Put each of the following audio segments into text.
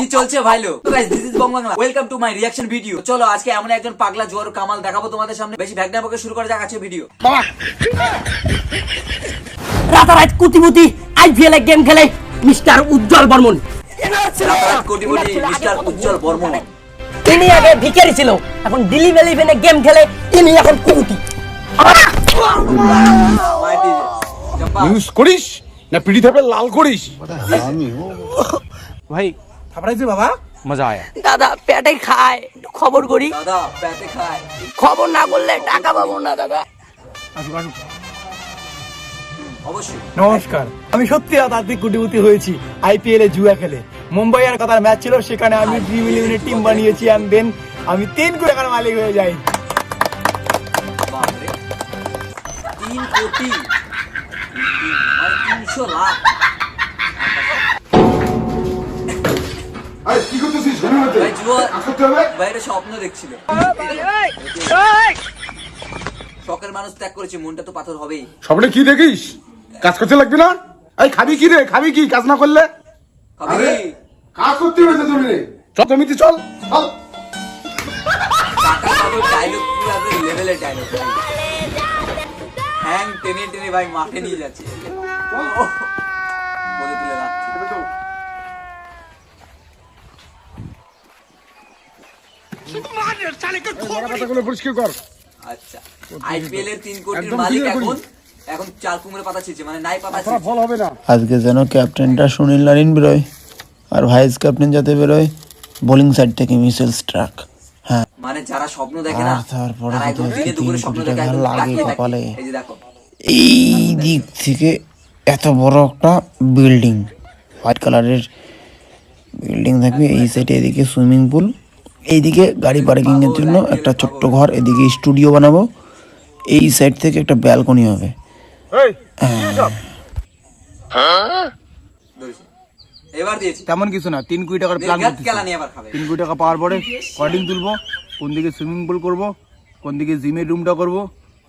কি চলছে ভাইলো guys this is Bangla. Welcome to my reaction video চলো আজকে এমন একজন পাগলা জোয়ার কামাল দেখাবো তোমাদের সামনে। বেশি ভ্যাগনা বকে শুরু করা যাক আছে ভিডিও রাতারাত কুতিমুতি আইপিএল এ গেম খেলে মিস্টার উজ্জ্বল বর্মন। কোটিপতি মিস্টার উজ্জ্বল বর্মন। তিনি আগে ভিখারি ছিল। এখন দিল্লি ইলেভেনে গেম খেলে ইনি এখন কুতি মাইটি ইউজ করিস না পিড়ি লাল করিস? भाई থাপড়াইছে বাবা? মজা আয়। দাদা পেটে খায়। খবর করি। দাদা পেটে খায়। খবর না করলে টাকা পাবো না দাদা। আসুক আসুক নমস্কার। আমি সত্যি আধ্যাত্মিক কোটিপতি হয়েছি আইপিএল এ জুয়া খেলে। মুম্বাই আর কথার ম্যাচ ছিল সেখানে আমি ড্রিম ইলেভেনের টিম বানিয়েছি অ্যান্ড দেন আমি তিন কোটি টাকার মালিক হয়ে যাই। তিন কোটি? মানে তিনশো লাখ। বাইরে স্বপ্ন দেখছিল। শখের মানুষ ত্যাগ করেছে মনটা তো পাথর হবেই। স্বপ্নে কি দেখিস? কাজ করতে লাগবে না? এই খাবি কি রে? খাবি কি? কাজ না করলে? খাবি কাজ করতে হবে তো জমিনে চল জমিতে চল চল। ডায়লগ পুরো লেভেলের ডায়লগ হ্যাং টেনে টেনে ভাই মাঠে নিয়ে যাচ্ছে। বলে তুলে রাখছি। কথাগুলো পরিষ্কার কর। আচ্ছা। আইপিএল এর তিন কোটির মালিক এখন। এখন চার কুমড়ে পাতা ছিঁচে মানে নাই পাতা ফল হবে না। আজকে যেন ক্যাপ্টেনটা সুনীল নারিন বেরোয় আর ভাইস ক্যাপ্টেন যাতে বেরোয় বোলিং সাইড থেকে মিসেল স্ট্রাক। হ্যাঁ। মানে যারা স্বপ্ন দেখে না তারপরে তারা একদম যদি দিনে দুপুরে স্বপ্ন দেখে লাগে কপালে। এই এই দিক থেকে এত বড় একটা বিল্ডিং হোয়াইট কালারের বিল্ডিং থাকবে এই সাইডে এদিকে সুইমিং পুল এইদিকে গাড়ি পার্কিং এর জন্য একটা ছোট্ট ঘর এদিকে স্টুডিও বানাবো। এই সাইড থেকে একটা ব্যালকনি হবে। দিয়েছি। তেমন কিছু না তিন কোটি টাকার প্ল্যান নির্ঘাত কেলা নিয়ে আবার খাবে। তিন কোটি টাকা পাওয়ার পরে কর্ডিং তুলবো? কোন দিকে সুইমিং পুল করব? কোন দিকে জিমের রুমটা করব?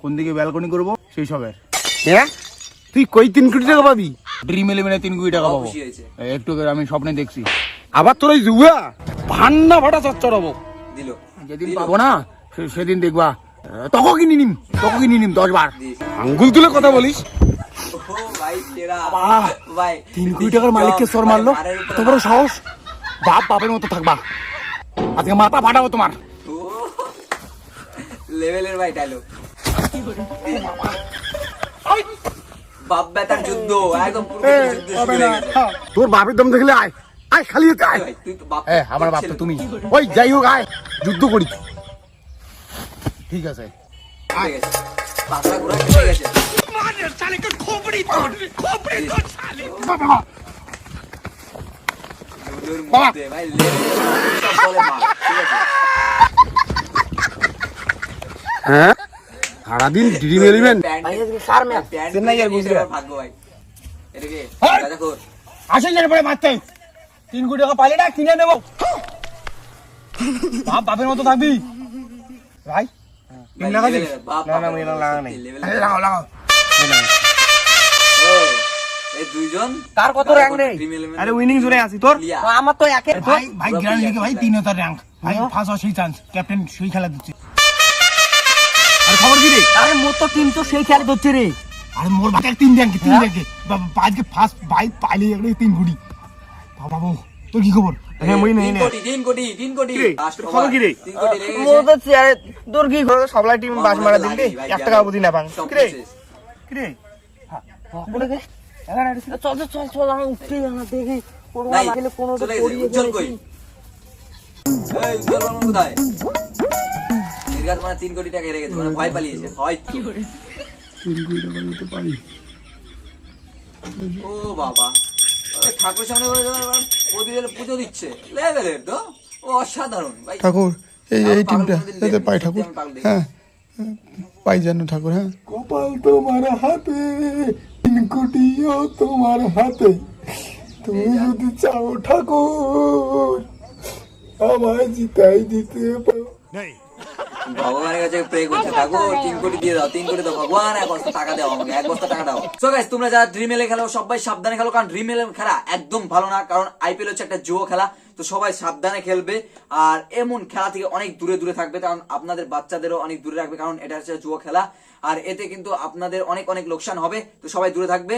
কোন দিকে ব্যালকনি করব? সেই সবের। হ্যাঁ তুই কই তিন কোটি টাকা পাবি? ড্রিম ইলেভেনে তিন কোটি টাকা পাবো। একটু আমি স্বপ্নে দেখছি। আবার তোর এই জুয়া? ভান্না ভাটা চচ্চড়াবো দিল। যেদিন পাবো না সেদিন দেখবা তখন কিনে নিম তখন কিনে নিম দশ বার আঙ্গুল তুলে কথা বলিস? তিন কোটি টাকার মালিককে সর মারলো। বড় সাহস। বাপ বাপের মতো থাকবা। আজকে মাথা ফাটাবো তোমার। লেভেলের ভাই ডায়লগ। বাপ বেটার যুদ্ধ একদম পুরো যুদ্ধ শুরু হয়ে তোর বাপের দম দেখলে আয়। আয় খালি হতে আয়। ভাই, তুই তো বাপ হ্যাঁ আমার বাপ তো তুমি। ওই যাই হোক আয় যুদ্ধ করি। ঠিক আছে। হয়ে হ্যাঁ? সারাদিন ড্রিম এলিভেন। আসেন যেন পরে মারতে। তিন কোটি টাকা পাইলে না কিনে নেব। বাপ বাপের মতো থাকবি। ভাই না, না, লাগা লাগাও লাগাও। দুইজন? কত? আরে উইনিং আছি তোর? আমার তো একে ভাই ভাই গ্র্যান্ড লিগে ভাই তিন হাজার র্যাঙ্ক ভাই ফার্স্ট সেই চান্স ক্যাপ্টেন সেই খেলা দিচ্ছে। আর খবর কি রে? আরে মোর তো টিম তো সেই করছে রে। আরে মোর ভাই তিন র্যাঙ্ক তিন র্যাঙ্কে আজকে ফার্স্ট ভাই একটা তিন কোটি। বাবা বাবু তোর কি খবর? হ্যাঁ মই তিন কোটি, তিন কোটি, তিন কোটি। কি রে? Last তোর over, খবর কি রে? তিন কোটি লেগে গেছে। মোর তো চেয়ারে তোর কি তোর সবলাই টিম বাস মারা দিন রে। এক টাকা বুঝি না পাং কি রে কি রে চল চল চল চল আমি উঠতে জানা দেখি। কোনো লাগলে কোনো তো পড়িয়ে উজ্জ্বল কই? এই, উজ্জ্বল কোথায়? নির্ঘাত মানে তিন কোটি টাকা হেরে গেছে, মানে ভয় পালিয়েছে। ও বাবা। ঠাকুর সামনে প্রদীপের পুজো দিচ্ছে। লেভেলের তো? ও অসাধারণ। ভাই ঠাকুর এই এই টিমটা এতে পাই ঠাকুর। হ্যাঁ। পাই যেন ঠাকুর হ্যাঁ। কপাল তোমার হাতে তিন কোটিও তোমার হাতে। তুমি যদি চাও ঠাকুর আমায় জিতাই দিতে পারো। ভগবানের কাছে প্রে করছে। ঠাকুর তিন কোটি দিয়ে দাও তিন কোটি দাও ভগবান এক বস্তা টাকা দাও আমাকে এক বস্তা টাকা দাও। সো গাইস তোমরা যারা ড্রিম এলে খেলো সবাই সাবধানে খেলো কারণ ড্রিম এলে খেলা একদম ভালো না কারণ আইপিএল হচ্ছে একটা জুয়ো খেলা। তো সবাই সাবধানে খেলবে আর এমন খেলা থেকে অনেক দূরে দূরে থাকবে কারণ আপনাদের বাচ্চাদেরও অনেক দূরে রাখবে কারণ এটা হচ্ছে জুয়ো খেলা। আর এতে কিন্তু আপনাদের অনেক অনেক লোকসান হবে তো সবাই দূরে থাকবে।